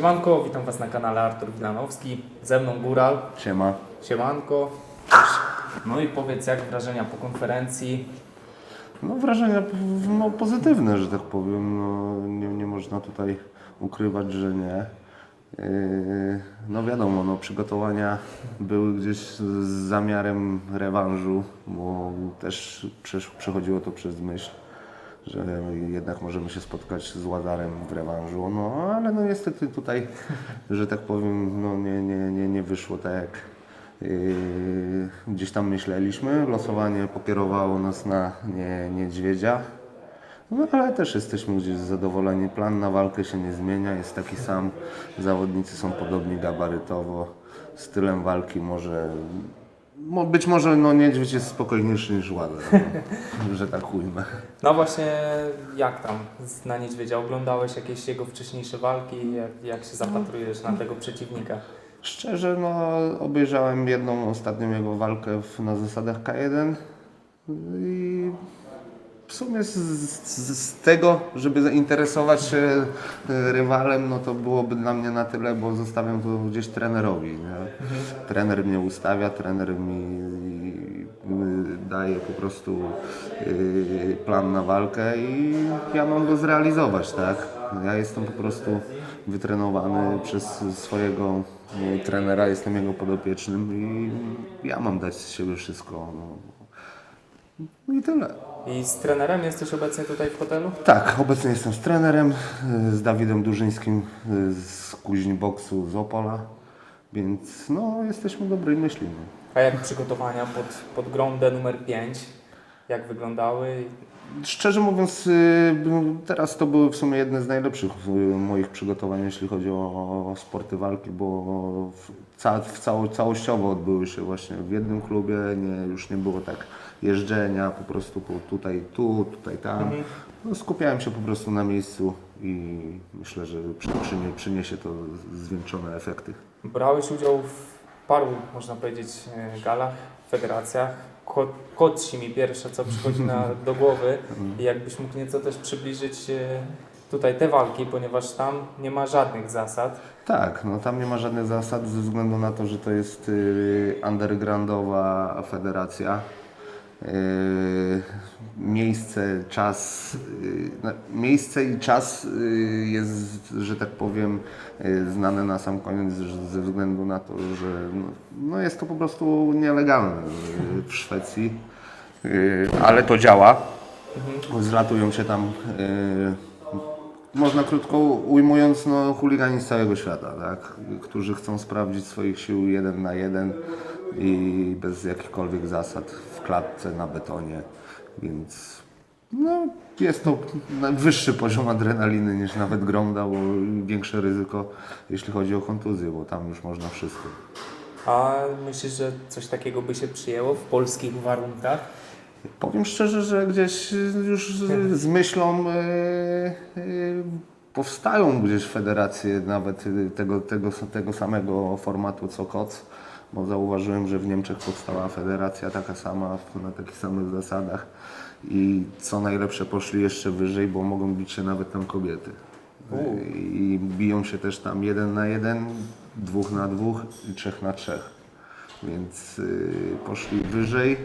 Siemanko, witam Was na kanale Artur Wilanowski. Ze mną Góral. Siema. Siemanko. No i powiedz, jak wrażenia po konferencji? No wrażenia no, pozytywne, że tak powiem. No, nie, nie można tutaj ukrywać, że nie. Yy, No wiadomo, no, przygotowania były gdzieś z zamiarem rewanżu, bo też przechodziło to przez myśl, że jednak możemy się spotkać z Łazarem w rewanżu. No ale no niestety tutaj, że tak powiem, no, nie, nie, nie, nie wyszło tak jak Yy, gdzieś tam myśleliśmy. Losowanie pokierowało nas na nie, niedźwiedzia. No ale też jesteśmy gdzieś zadowoleni. Plan na walkę się nie zmienia, jest taki sam. Zawodnicy są podobni gabarytowo. Stylem walki może. Być może no, niedźwiedź jest spokojniejszy niż Ładek, no, że tak ujmę. No właśnie, jak tam na Niedźwiedzia? Oglądałeś jakieś jego wcześniejsze walki? Jak, jak się zapatrujesz na tego przeciwnika? Szczerze, no, obejrzałem jedną ostatnią jego walkę w, na zasadach K1 i w sumie z, z, z tego, żeby zainteresować się e, rywalem, no to byłoby dla mnie na tyle, bo zostawiam to gdzieś trenerowi. Nie? Trener mnie ustawia, trener mi y, daje po prostu y, plan na walkę i ja mam go zrealizować, tak? Ja jestem po prostu wytrenowany przez swojego trenera, jestem jego podopiecznym i ja mam dać z siebie wszystko. No. No I tyle. I z trenerem jesteś obecnie tutaj w hotelu? Tak, obecnie jestem z trenerem, y, z Dawidem Durzyńskim y, z Kuźni Boksu z Opola, więc no jesteśmy dobrymi myślimy. A jak przygotowania pod, pod Grondę numer 5? Jak wyglądały? Szczerze mówiąc, y, teraz to były w sumie jedne z najlepszych moich przygotowań, jeśli chodzi o, sporty walki, bo ca, w cało, całościowo odbyły się właśnie w jednym klubie, nie, już nie było tak jeżdżenia, po prostu po, tutaj tu, tutaj tam. No, skupiałem się po prostu na miejscu i myślę, że przy, przynie, przyniesie to zwiększone efekty. Brałeś udział w paru, można powiedzieć, e, galach, federacjach. Ko- mi pierwsze, co przychodzi na, do głowy. I jakbyś mógł nieco też przybliżyć e, tutaj te walki, ponieważ tam nie ma żadnych zasad. Tak, no tam nie ma żadnych zasad ze względu na to, że to jest y, undergroundowa federacja. Y, miejsce, czas, y, na- miejsce i czas jest, że tak powiem, znane na sam koniec ze względu na to, że no, no jest to po prostu nielegalne w Szwecji, ale to działa. Zlatują się tam można krótko ujmując, no, chuligani z całego świata, tak? którzy chcą sprawdzić swoich sił jeden na jeden i bez jakichkolwiek zasad w klatce, na betonie, więc no, jest to wyższy poziom adrenaliny niż nawet Gronda, bo większe ryzyko, jeśli chodzi o kontuzję, bo tam już można wszystko. A myślisz, że coś takiego by się przyjęło w polskich warunkach? Powiem szczerze, że gdzieś już z, z myślą e, e, powstają gdzieś federacje nawet e, tego, tego, tego samego formatu co KOC, bo zauważyłem, że w Niemczech powstała federacja taka sama, na takich samych zasadach i co najlepsze poszli jeszcze wyżej, bo mogą bić się nawet tam kobiety. I biją się też tam jeden na jeden, dwóch na dwóch i trzech na trzech. Więc y, poszli wyżej,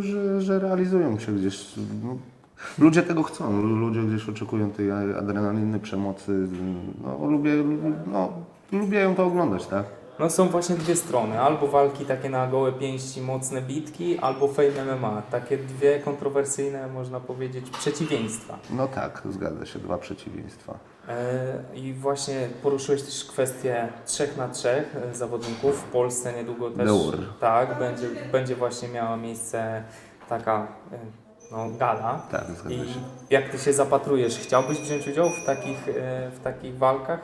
że, że realizują się gdzieś. No, ludzie tego chcą, lu- ludzie gdzieś oczekują tej adrenaliny, przemocy. No, lubię, no, lubię to oglądać, tak? No są właśnie dwie strony, albo walki takie na gołe pięści, mocne bitki, albo fame MMA. Takie dwie kontrowersyjne, można powiedzieć, przeciwieństwa. No tak, zgadza się, dwa przeciwieństwa. E, I właśnie poruszyłeś też kwestię trzech na trzech e, zawodników. W Polsce niedługo też Deur. tak, będzie, będzie właśnie miała miejsce taka e, no, gala. Tak, zgadza I jak ty się zapatrujesz, chciałbyś wziąć udział w takich, w takich walkach?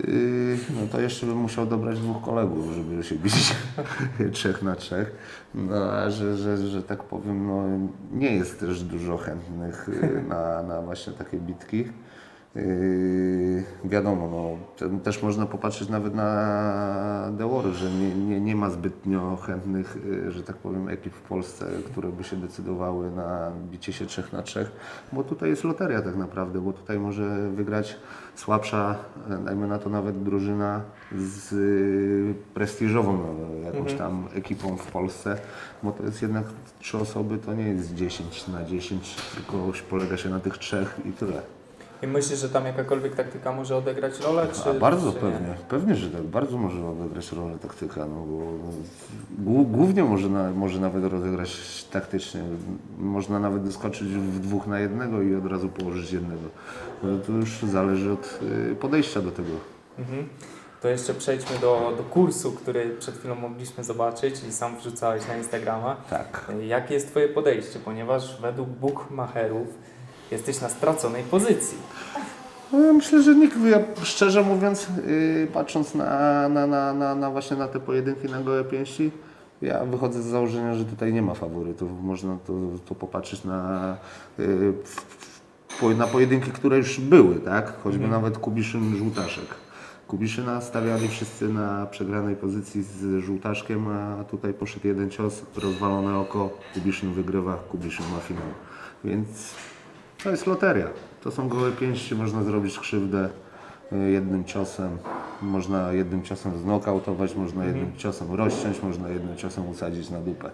Yy, no to jeszcze bym musiał dobrać dwóch kolegów, żeby się bić trzech na trzech. No a że, że, że tak powiem, no, nie jest też dużo chętnych yy, na, na właśnie takie bitki. Yy, wiadomo, no, te- też można popatrzeć nawet na Deory, że nie, nie, nie ma zbytnio chętnych, yy, że tak powiem, ekip w Polsce, które by się decydowały na bicie się trzech na trzech, bo tutaj jest loteria tak naprawdę, bo tutaj może wygrać słabsza, e, dajmy na to nawet drużyna z yy, prestiżową no, jakąś tam ekipą w Polsce, bo to jest jednak trzy osoby, to nie jest 10 na 10, tylko polega się na tych trzech i tyle. I myślisz, że tam jakakolwiek taktyka może odegrać rolę? Czy, A bardzo czy pewnie, pewnie, że tak, bardzo może odegrać rolę taktyka, no bo głó- głównie może, na, może nawet rozegrać taktycznie. Można nawet wyskoczyć w dwóch na jednego i od razu położyć jednego. No to już zależy od y, podejścia do tego. Mhm. To jeszcze przejdźmy do, do kursu, który przed chwilą mogliśmy zobaczyć i sam wrzucałeś na Instagrama. Tak. Jakie jest Twoje podejście? Ponieważ według bookmacherów jesteś na straconej pozycji. No, ja myślę, że nikt, ja szczerze mówiąc, yy, patrząc na, na, na, na, na właśnie na te pojedynki na gołe pięści, ja wychodzę z założenia, że tutaj nie ma faworytów. Można to, to popatrzeć na, yy, po- na pojedynki, które już były, tak? Choćby nawet Kubiszyn Żółtaszek. Kubiszyna stawiali wszyscy na przegranej pozycji z Żółtaszkiem, a tutaj poszedł jeden cios, rozwalone oko, Kubiszyn wygrywa, Kubiszyn ma finał. Więc to jest loteria. To są gołe pięści, można zrobić krzywdę y, jednym ciosem. Można jednym ciosem znokautować, można jednym ciosem rozciąć, można jednym ciosem usadzić na dupę.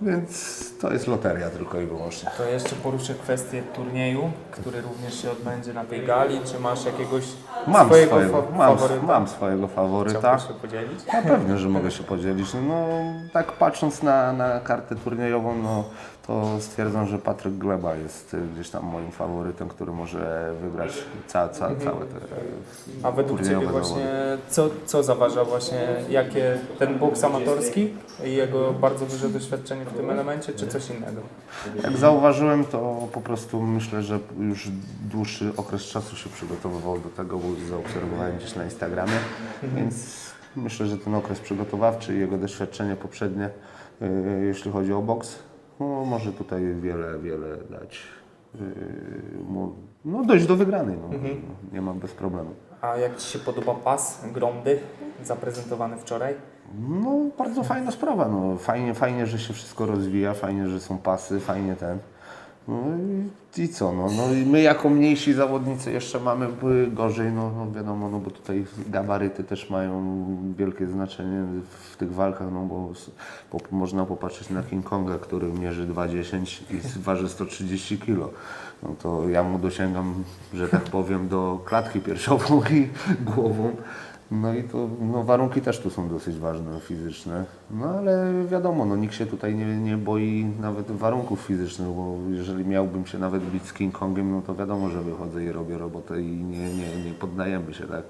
Więc to jest loteria tylko i wyłącznie. To jeszcze poruszę kwestię turnieju, który również się odbędzie na tej gali. Czy masz jakiegoś Mam swojego fa- mam, faworyta? mam swojego faworyta. Chciałbyś się podzielić? Ja pewnie, że mogę się podzielić. No, tak patrząc na, na kartę turniejową, no, to stwierdzam, że Patryk Gleba jest y, gdzieś tam moim faworytem, który może wygrać ca, ca, całe te A według Ciebie właśnie co, co zaważa właśnie, jakie ten boks amatorski i jego bardzo duże doświadczenie w tym elemencie, czy coś innego? Jak zauważyłem, to po prostu myślę, że już dłuższy okres czasu się przygotowywał do tego, bo zaobserwowałem gdzieś na Instagramie, więc myślę, że ten okres przygotowawczy i jego doświadczenie poprzednie, yy, jeśli chodzi o boks, no, może tutaj wiele, wiele dać. Yy, no dojść do wygranej, no, nie mam bez problemu. A jak Ci się podoba pas Gromdy zaprezentowany wczoraj? No, bardzo fajna sprawa. No. Fajnie, fajnie, że się wszystko rozwija, fajnie, że są pasy, fajnie ten. No i, i co? No, no i my jako mniejsi zawodnicy jeszcze mamy y, gorzej, no, no wiadomo, no bo tutaj gabaryty też mają wielkie znaczenie w tych walkach, no bo po, można popatrzeć na King Konga, który mierzy 2,10 i waży 130 kg. No to ja mu dosięgam, że tak powiem, do klatki piersiową i głową. No i to no, warunki też tu są dosyć ważne, fizyczne. No ale wiadomo, no, nikt się tutaj nie, nie boi nawet warunków fizycznych, bo jeżeli miałbym się nawet bić z King Kongiem, no to wiadomo, że wychodzę i robię robotę i nie, nie, nie poddajemy się, tak?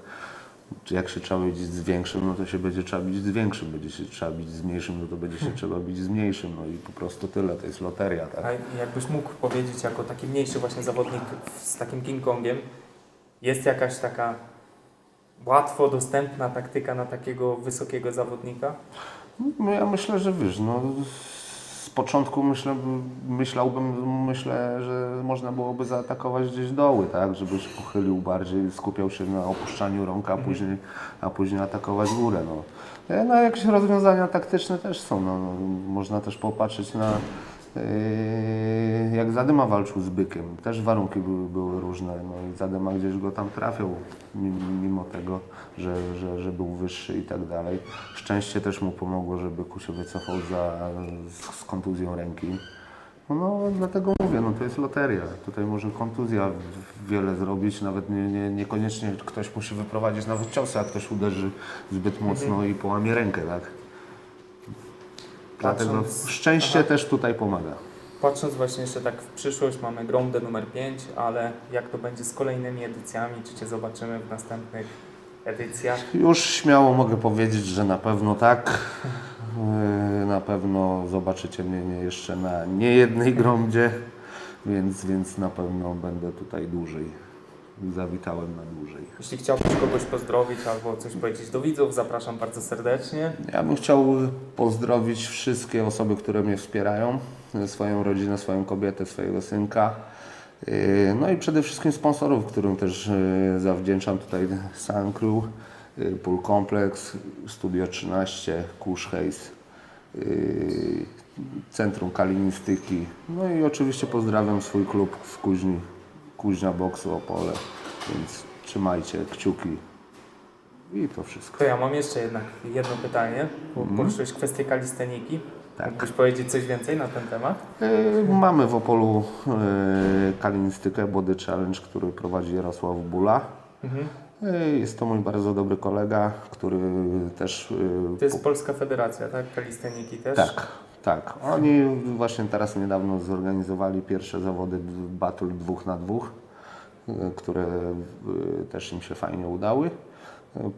Czy jak się trzeba bić z większym, no to się będzie trzeba bić z większym, będzie się trzeba bić z mniejszym, no to będzie się trzeba bić z mniejszym, no i po prostu tyle, to jest loteria, tak? A jakbyś mógł powiedzieć, jako taki mniejszy właśnie zawodnik z takim King Kongiem, jest jakaś taka łatwo dostępna taktyka na takiego wysokiego zawodnika? No ja myślę, że wiesz, no z początku myślę, myślałbym, myślę, że można byłoby zaatakować gdzieś doły, tak, żebyś pochylił bardziej, skupiał się na opuszczaniu rąk, a później, a później atakować górę, no. E, No jakieś rozwiązania taktyczne też są, no, no można też popatrzeć na jak Zadyma walczył z Bykiem, też warunki były, były różne, no i Zadyma gdzieś go tam trafiał, mim- mimo tego, że, że, że był wyższy i tak dalej. Szczęście też mu pomogło, że Byku się wycofał za, z, z kontuzją ręki. No, no dlatego mówię, no to jest loteria. Tutaj może kontuzja wiele zrobić, nawet nie, nie, niekoniecznie ktoś musi wyprowadzić nawet ciosy, jak ktoś uderzy zbyt mocno i połamie rękę, tak? Dlatego Patrząc- szczęście Aha. też tutaj pomaga. Patrząc właśnie jeszcze tak w przyszłość, mamy Gromdę numer 5, ale jak to będzie z kolejnymi edycjami, czy Cię zobaczymy w następnych edycjach? Już śmiało mogę powiedzieć, że na pewno tak. Yy, Na pewno zobaczycie mnie nie- jeszcze na niejednej gromdzie, więc, więc na pewno będę tutaj dłużej. Zawitałem na dłużej. Jeśli chciałbyś kogoś pozdrowić albo coś powiedzieć do widzów, zapraszam bardzo serdecznie. Ja bym chciał pozdrowić wszystkie osoby, które mnie wspierają, swoją rodzinę, swoją kobietę, swojego synka. Yy, No i przede wszystkim sponsorów, którym też yy, zawdzięczam tutaj Sun Crew, yy, Pool Complex, Studio 13, Kusz Hayes, Centrum Kalinistyki. No i oczywiście pozdrawiam swój klub w Kuźni, Kuźnia Boksu Opole, więc trzymajcie kciuki i to wszystko. To ja mam jeszcze jednak jedno pytanie, bo Mhm. poruszyłeś kwestię kalisteniki. Tak. Mógłbyś powiedzieć coś więcej na ten temat? Yy, Mamy w Opolu yy, kalinistykę Body Challenge, który prowadzi Jarosław Bula. Mhm. Yy, Jest to mój bardzo dobry kolega, który też. To jest Polska Federacja, tak? Kalisteniki też? Tak, tak. Oni właśnie teraz niedawno zorganizowali pierwsze zawody Battle dwóch na dwóch, y, które y, też im się fajnie udały.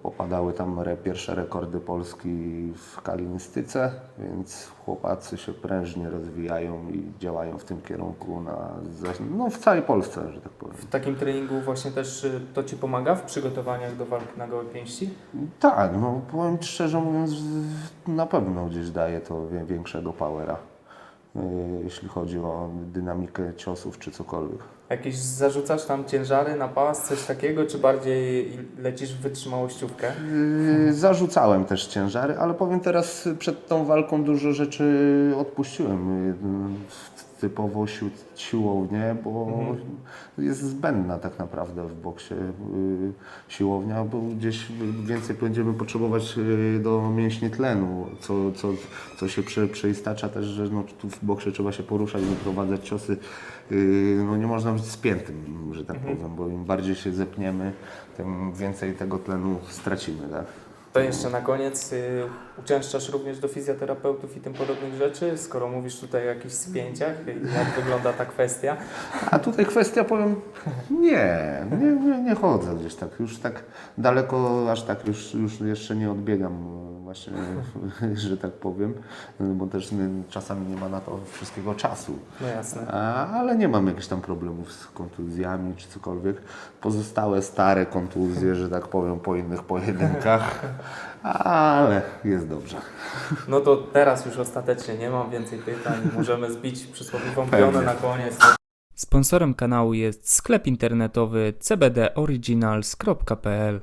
Popadały tam pierwsze rekordy Polski w kalinistyce, więc chłopacy się prężnie rozwijają i działają w tym kierunku na, no, w całej Polsce, że tak powiem. W takim treningu właśnie też y, to Ci pomaga w przygotowaniach do walk na gołe pięści? Tak, no powiem szczerze mówiąc, na pewno gdzieś daje to większego powera, y, jeśli chodzi o dynamikę ciosów czy cokolwiek. Jakieś zarzucasz tam ciężary na pas, coś takiego, czy bardziej lecisz w wytrzymałościówkę? Y, Zarzucałem też ciężary, ale powiem teraz przed tą walką dużo rzeczy odpuściłem. Y, Typowo sił, siłownię, bo jest zbędna tak naprawdę w boksie y, siłownia, bo gdzieś więcej będziemy potrzebować y, do mięśni tlenu, co, co, co się prze, przeistacza też, że no, tu w boksie trzeba się poruszać, wyprowadzać ciosy. Y, No nie można być spiętym, że tak powiem, bo im bardziej się zepniemy, tym więcej tego tlenu stracimy. Tak? To jeszcze na koniec, y, uczęszczasz również do fizjoterapeutów i tym podobnych rzeczy, skoro mówisz tutaj o jakichś spięciach, jak wygląda ta kwestia? A tutaj kwestia, powiem, nie, nie, nie, nie chodzę gdzieś tak, już tak daleko, aż tak już, już jeszcze nie odbiegam właśnie, że tak powiem, bo też czasami nie ma na to wszystkiego czasu. No jasne. Ale nie mam jakichś tam problemów z kontuzjami czy cokolwiek. Pozostałe stare kontuzje, że tak powiem, po innych pojedynkach, ale jest dobrze. No to teraz już ostatecznie nie mam więcej pytań, możemy zbić przysłowiową pionę na koniec. Sponsorem kanału jest sklep internetowy cbdoriginals.pl